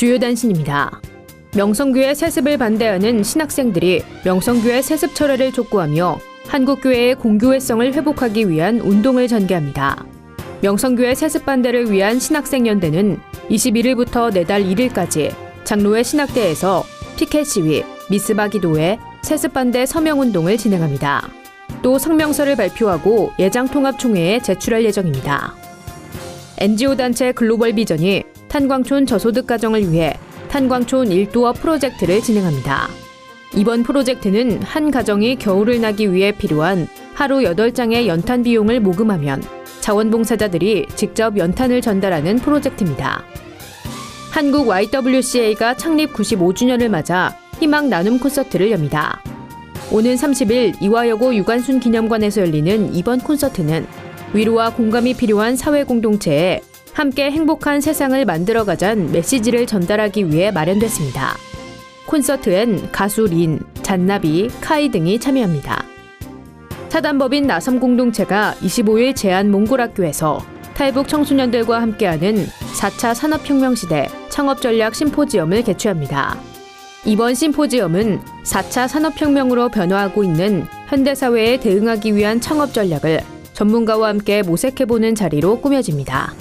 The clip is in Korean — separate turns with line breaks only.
주요 단신입니다. 명성교회 세습을 반대하는 신학생들이 명성교회 세습 철회를 촉구하며 한국교회의 공교회성을 회복하기 위한 운동을 전개합니다. 명성교회 세습 반대를 위한 신학생연대는 21일부터 내달 1일까지 장로회 신학대에서 피켓 시위, 미스바 기도회, 세습 반대 서명 운동을 진행합니다. 또 성명서를 발표하고 예장 통합 총회에 제출할 예정입니다. NGO 단체 글로벌 비전이 탄광촌 저소득 가정을 위해 탄광촌 1도어 프로젝트를 진행합니다. 이번 프로젝트는 한 가정이 겨울을 나기 위해 필요한 하루 8장의 연탄 비용을 모금하면 자원봉사자들이 직접 연탄을 전달하는 프로젝트입니다. 한국 YWCA가 창립 95주년을 맞아 희망 나눔 콘서트를 엽니다. 오는 30일 이화여고 유관순 기념관에서 열리는 이번 콘서트는 위로와 공감이 필요한 사회 공동체에 함께 행복한 세상을 만들어가자는 메시지를 전달하기 위해 마련됐습니다. 콘서트엔 가수 린, 잔나비, 카이 등이 참여합니다. 사단법인 나섬 공동체가 25일 제안 몽골학교에서 탈북 청소년들과 함께하는 4차 산업혁명 시대 창업전략 심포지엄을 개최합니다. 이번 심포지엄은 4차 산업혁명으로 변화하고 있는 현대사회에 대응하기 위한 창업 전략을 전문가와 함께 모색해보는 자리로 꾸며집니다.